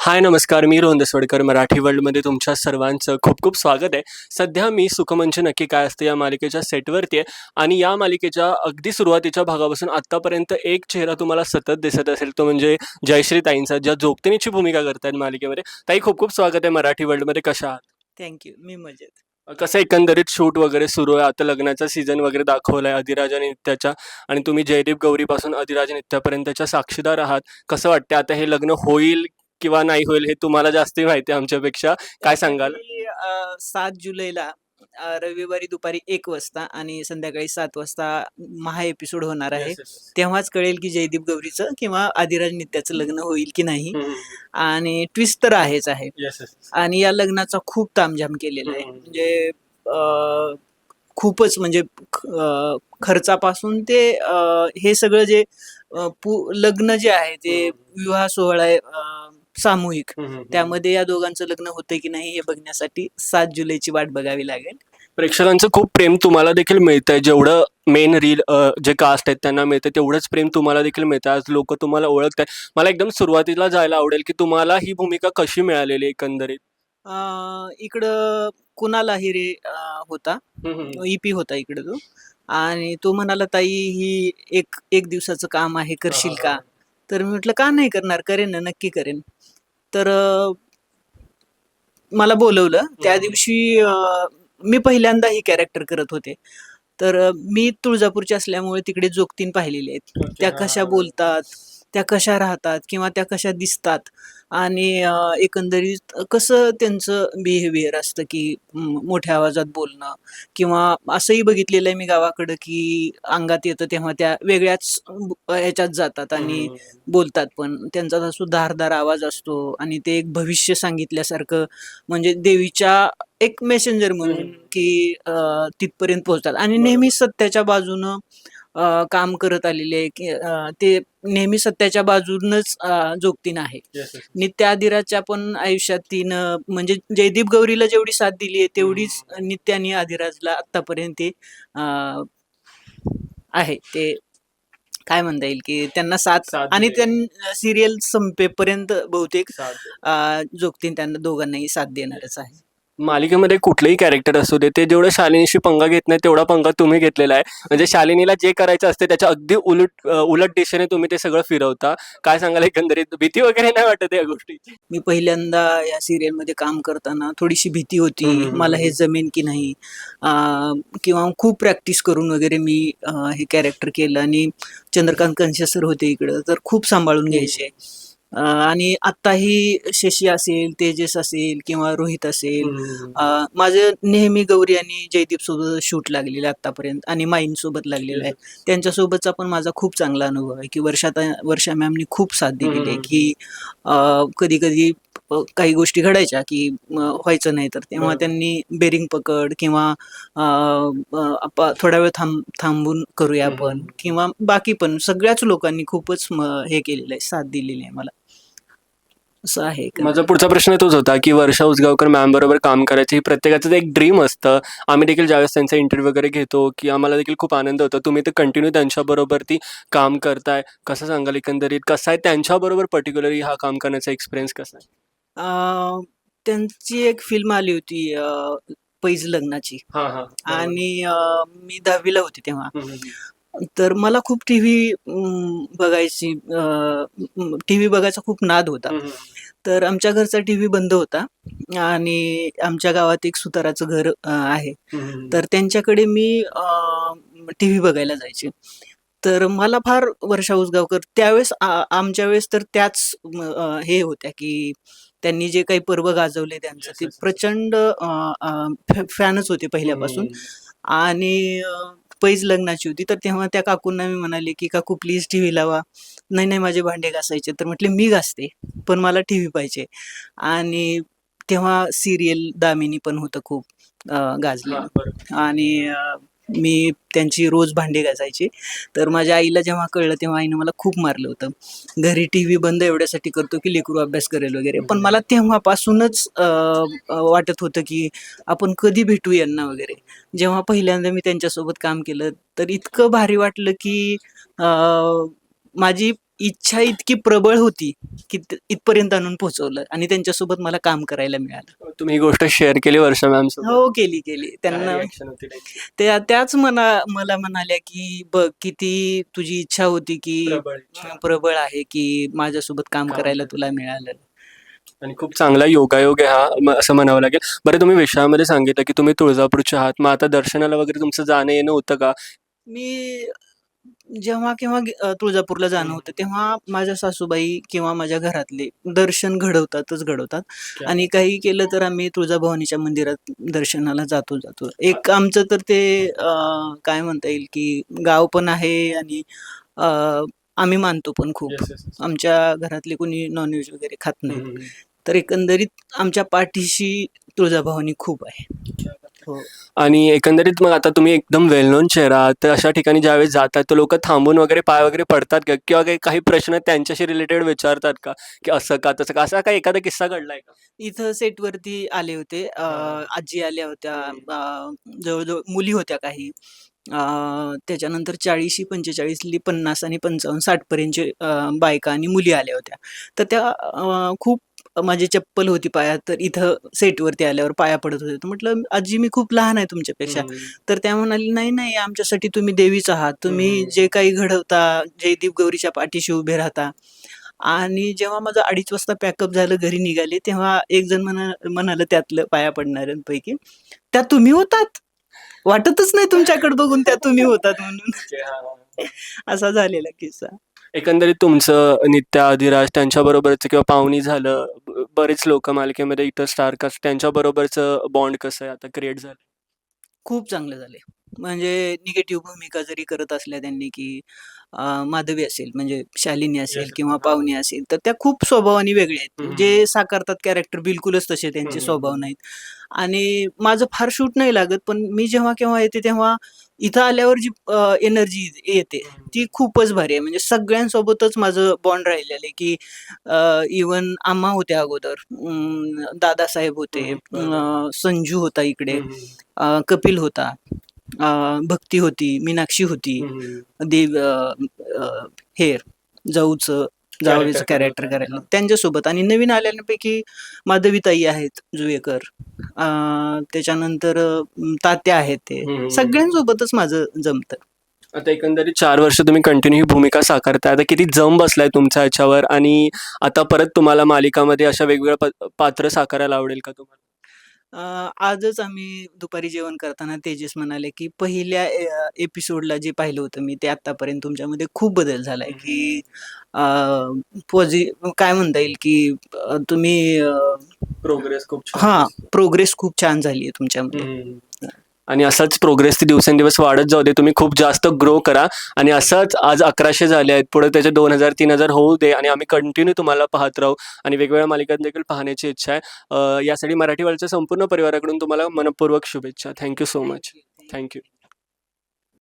हाय नमस्कार. मी रोहन दसवडकर मराठी वर्ल्डमध्ये तुमच्या सर्वांचं खूप खूप स्वागत आहे. सध्या मी सुखमंच नक्की काय असतं या मालिकेच्या सेटवरती आहे आणि या मालिकेच्या अगदी सुरुवातीच्या भागापासून आत्तापर्यंत एक चेहरा तुम्हाला सतत दिसत असेल तो म्हणजे जयश्री ताईंचा ज्या जोगतिनीची भूमिका करतात मालिकेमध्ये. ताई खूप खूप स्वागत आहे मराठी वर्ल्डमध्ये कशा आहात? थँक्यू मी मजेत. कसं एकंदरीत शूट वगैरे सुरू आहे? आता लग्नाचा सीझन वगैरे दाखवलाय अधिराजा नित्याच्या आणि तुम्ही जयदीप गौरीपासून अधिराजा नित्यापर्यंतच्या साक्षीदार आहात. कसं वाटतं आता हे लग्न होईल किंवा नाही होईल हे तुम्हाला जास्त माहिती आहे आमच्यापेक्षा. काय सांगाल? अ, सात जुलैला अ, रविवारी दुपारी एक वाजता आणि संध्याकाळी सात वाजता महा एपिसोड होणार आहे. तेव्हाच कळेल की जयदीप गौरीचं किंवा आदिराज नित्याचं लग्न होईल की नाही. आणि ट्विस्ट तर आहेच आहे. आणि या लग्नाचा खूप तामझाम केलेला आहे. हम्म. म्हणजे अ, खूपच म्हणजे अ, खर्चापासून ते अ, हे सगळं जे अ, पु- लग्न जे आहे ते विवाह सोहळा आहे अ, सामूहिक. त्यामध्ये या दोघांचं लग्न होतंय की नाही हे बघण्यासाठी सात जुलैची वाट बघावी लागेल. प्रेक्षकांचं खूप प्रेम तुम्हाला देखील मिळतंय. जेवढं मेन रील जे कास्ट आहेत त्यांना मिळतं तेवढंच प्रेम तुम्हाला देखील मिळतं आज लोक तुम्हाला ओळखत आहेत मला एकदम सुरुवातीला जायला आवडेल की तुम्हाला ही भूमिका कशी मिळालेली एकंदरीत? इकडं कुणाल हिरे अ, होता. ईपी होता इकडे तो. आणि तो म्हणाला ताई ही एक एक दिवसाचं काम आहे करशील का? तर मी म्हटलं का नाही करणार? करेन ना नक्की करेन. तर मला बोलवलं. त्या दिवशी मी पहिल्यांदा ही कॅरेक्टर करत होते. तर मी तुळजापूरची असल्यामुळे तिकडे जोगतीन पाहिलेले आहेत. त्या कशा बोलतात? त्या कशा राहतात किंवा त्या कशा दिसतात? आणि एकंदरीत कसं त्यांचं बिहेवियर असतं की मोठ्या आवाजात बोलणं? किंवा असंही बघितलेलं आहे मी गावाकडं की अंगात येतं तेव्हा त्या वेगळ्याच ह्याच्यात जातात आणि बोलतात पण. त्यांचा तसा धारदार आवाज असतो आणि ते एक भविष्य सांगितल्यासारखं म्हणजे देवीच्या एक मेसेंजर म्हणून. की तिथपर्यंत पोहोचतात. आणि नेहमी सत्याच्या बाजूनं काम करत आलेले आहे की ते नेहमी सत्याच्या बाजूनच जोगतीन आहे. नित्याधिराच्या पण आयुष्यात तिनं म्हणजे जयदीप गौरीला जेवढी साथ दिली आहे तेवढीच नित्य आणि आधिराजला आतापर्यंत आहे. ते काय म्हणता येईल की त्यांना साथ आणि दिली. त्यां सिरियल संपेपर्यंत बहुतेक जोगतीन त्यांना दोघांनाही साथ देणारच आहे. मालिकेमध्ये कुठलेही कॅरेक्टर असू दे ते जेवढं शालिनीशी पंगा घेत नाही तेवढा पंगा तुम्ही घेतलेला आहे. म्हणजे शालिनीला जे करायचं असते त्याच्या अगदी उलट उलट दिशेने तुम्ही ते सगळं फिरवता. काय सांगाल एकंदरीत? भीती वगैरे नाही वाटत या गोष्टीची? मी पहिल्यांदा या सिरियलमध्ये काम करताना थोडीशी भीती होती. मला हे जमेन की नाही. किंवा खूप प्रॅक्टिस करून वगैरे मी हे कॅरेक्टर केलं आणि चंद्रकांत कंशे सर होते इकडं तर खूप सांभाळून घ्यायचे. आणि आत्ताही शशी असेल तेजस असेल किंवा रोहित असेल माझं नेहमी गौरी आणि जयदीप सोबत शूट लागलेलं आहे आतापर्यंत आणि माईन सोबत लागलेलं आहे त्यांच्यासोबतचा पण माझा खूप चांगला अनुभव आहे की वर्षात वर्षा मॅमनी खूप साथ दिलेली आहे. की कधी कधी काही गोष्टी घडायच्या की व्हायचं नाही तर तेव्हा. त्यांनी बेरिंग पकड किंवा थोडा वेळ थांब थांबून करूया. आपण किंवा बाकी पण सगळ्याच लोकांनी खूपच हे केलेलं आहे साथ दिलेली आहे मला असं आहे का? माझा पुढचा प्रश्न तोच होता की वर्षा उसगावकर मॅम बरोबर काम करायचं ही प्रत्येकाचं एक ड्रीम असतं. आम्ही देखील ज्यावेळेस त्यांचा इंटरव्ह्यू वगैरे घेतो की आम्हाला देखील खूप आनंद होतो. तुम्ही तर कंटिन्यू त्यांच्याबरोबर ती काम करताय. कसं सांगाल एकंदरीत? कसं आहे त्यांच्याबरोबर पर्टिक्युलरली हा काम करण्याचा एक्सपिरियन्स कसा आहे? त्यांची एक फिल्म आली होती पैज लग्नाची. हा हा. आणि मी दहावीला होते तेव्हा. तर मला खूप टी व्ही बघायची टी व्ही बघायचा खूप नाद होता. तर आमच्या घरचा टी व्ही बंद होता आणि आमच्या गावात एक सुताराचं घर आहे. तर त्यांच्याकडे मी टी व्ही बघायला जायचे. तर मला फार वर्षा उसगावकर त्यावेळेस आमच्या वेळेस तर त्याच हे होत्या की त्यांनी जे काही पर्व गाजवले त्यांचं ते. प्रचंड फॅनच होते पहिल्यापासून. आणि पैज लग्नाची होती. तर तेव्हा त्या काकूंना मी म्हणाले की काकू प्लीज टी व्ही लावा. नाही नाही माझे भांडे घासायचे. तर म्हटले मी घासते पण मला टी व्ही पाहिजे. आणि तेव्हा सिरियल दामिनी पण होतं खूप अं, गाजलेलं. आणि मी त्यांची रोज भांडी घासायची. तर माझ्या आईला जेव्हा कळलं तेव्हा आईनं मला खूप मारलं होतं. घरी टी व्ही बंद एवढ्यासाठी करतो की लेकरू अभ्यास करेल वगैरे. पण मला तेव्हापासूनच वाटत होतं की आपण कधी भेटू यांना वगैरे. जेव्हा पहिल्यांदा मी त्यांच्यासोबत काम केलं तर इतकं भारी वाटलं की माझी इच्छा इतकी प्रबळ होती की त- इथपर्यंत आणून पोहोचवलं आणि त्यांच्यासोबत मला काम करायला मिळालं. तुम्ही ही गोष्ट शेअर केली वर्षा मॅम हो केली केली. त्यांना त्या त्याच मना मला म्हणाल्या की बघ किती तुझी इच्छा होती की प्रबळ आहे की माझ्यासोबत काम काम करायला कर. तुला मिळालं. आणि खूप चांगला योगायोग आहे हा म- असं म्हणावं लागेल. बरं तुम्ही विषयामध्ये सांगितलं की तुम्ही तुळजापूरचे आहात. मग आता दर्शनाला वगैरे तुमचं जाणं येणं होतं का? मी जेव्हा केव्हा गे- अ, तुळजापूरला जाणं. होतं तेव्हा माझ्या सासूबाई किंवा माझ्या घरातले दर्शन घडवतातच घडवतात. क्या? आणि काही केलं तर आम्ही तुळजाभवानीच्या मंदिरात दर्शनाला जातो जातो. एक आमचं तर ते अ, काय म्हणता येईल की गाव पण आहे आणि अ, आम्ही मानतो पण खूप. आमच्या घरातले कोणी नॉनव्हेज वगैरे खात नाही. तर एकंदरीत आमच्या पाठीशी तुळजाभवानी खूप आहे. आणि एकंदरीत मग आता तुम्ही एकदम वेल नोन चेहरा आहात, तर अशा ठिकाणी ज्यावेळेस जातात तर लोक थांबून वगैरे पाय वगैरे पडतात का? किंवा काही काही प्रश्न त्यांच्याशी रिलेटेड विचारतात का? की असं का तसं का? असा काही एखादा किस्सा घडलाय का? इथं सेटवरती आले होते. अ, हा. आजी आल्या होत्या. हम्म. अ, जवळजवळ मुली होत्या काही. अ, त्याच्यानंतर चाळीशी पंचेचाळीसली पन्नास आणि पंचावन्न साठ पर्यंतचे अ, बायका आणि मुली आल्या होत्या. तर त्या अ, खूप माझी चप्पल होती पायात तर इथं सेटवरती आल्यावर पाया पडत होते. तर म्हटलं आजी मी खूप लहान आहे तुमच्यापेक्षा. तर त्या म्हणाली नाही नाही आमच्यासाठी तुम्ही देवीच आहात. तुम्ही. जे काही घडवता जयदीप गौरीच्या पाठीशी उभे राहता आणि जेव्हा माझं अडीच वाजता पॅकअप झालं घरी निघाले तेव्हा एक जण म्हणा म्हणालं त्यातलं पाया पडणाऱ्यांपैकी त्या तुम्ही होतात. वाटतच नाही तुमच्याकडे बघून त्या तुम्ही होतात म्हणून. असा झालेला किस्सा. एकंदरीत तुमचं नित्या अधिराज त्यांच्याबरोबरचं किंवा पाहुणी झालं ब- बरेच लोक मालिकेमध्ये इतर स्टारकास्ट त्यांच्याबरोबरचं बॉन्ड कसं आहे? आता क्रिएट झालं. खूप चांगले झाले. म्हणजे निगेटिव्ह भूमिका जरी करत असल्या त्यांनी की अं, माधवी असेल म्हणजे शालिनी असेल. किंवा पाहुणी असेल तर त्या खूप स्वभावाने वेगळे आहेत. जे साकारतात कॅरेक्टर बिलकुलच तसे त्यांचे. स्वभाव नाहीत आणि माझं फार शूट नाही लागत पण मी जेव्हा केव्हा येते तेव्हा इथं आल्यावर जी एनर्जी येते ती खूपच भारी आहे म्हणजे सगळ्यांसोबतच माझं बॉन्ड राहिलेलं आहे की इवन आम्हा होत्या अगोदर अं, दादासाहेब होते. अं, संजू होता इकडे अ, कपिल होता भक्ती होती मीनाक्षी होती. देव हे जाऊचं जावळीचं कॅरेक्टर करायला. त्यांच्यासोबत. आणि नवीन आलेल्यांपैकी माधवीताई आहेत जुवेकर अ, त्याच्यानंतर तात्या आहेत ते. सगळ्यांसोबतच माझं जमतं. आता एकंदरीत चार वर्ष तुम्ही कंटिन्यू ही भूमिका साकारताय. आता किती जम बसलाय तुमच्या ह्याच्यावर. आणि आता परत तुम्हाला मालिकामध्ये अशा वेगवेगळ्या पात्र साकारायला आवडेल का तुम्हाला? अ, आजच आम्ही दुपारी जेवण करताना तेजस म्हणाले की पहिल्या एपिसोडला जे पाहिलं होतं मी ते आतापर्यंत तुमच्यामध्ये खूप बदल झालाय की पॉझि काय म्हणता येईल की अ, तुम्ही अ, प्रोग्रेस खूप हा प्रोग्रेस खूप छान झाली आहे तुमच्यामध्ये आणि असाच प्रोग्रेस ते दिवसेंदिवस वाढत जाऊ दे. तुम्ही खूप जास्त ग्रो करा. आणि असंच आज अकराशे झाले आहेत. पुढे त्याचे दोन हजार तीन हजार होऊ दे. आणि आम्ही कंटिन्यू तुम्हाला पाहत राहू. आणि वेगवेगळ्या मालिकात देखील पाहण्याची इच्छा आहे. यासाठी मराठी वर्ल्डच्या संपूर्ण परिवाराकडून तुम्हाला मनपूर्वक शुभेच्छा. Thank you so much thank you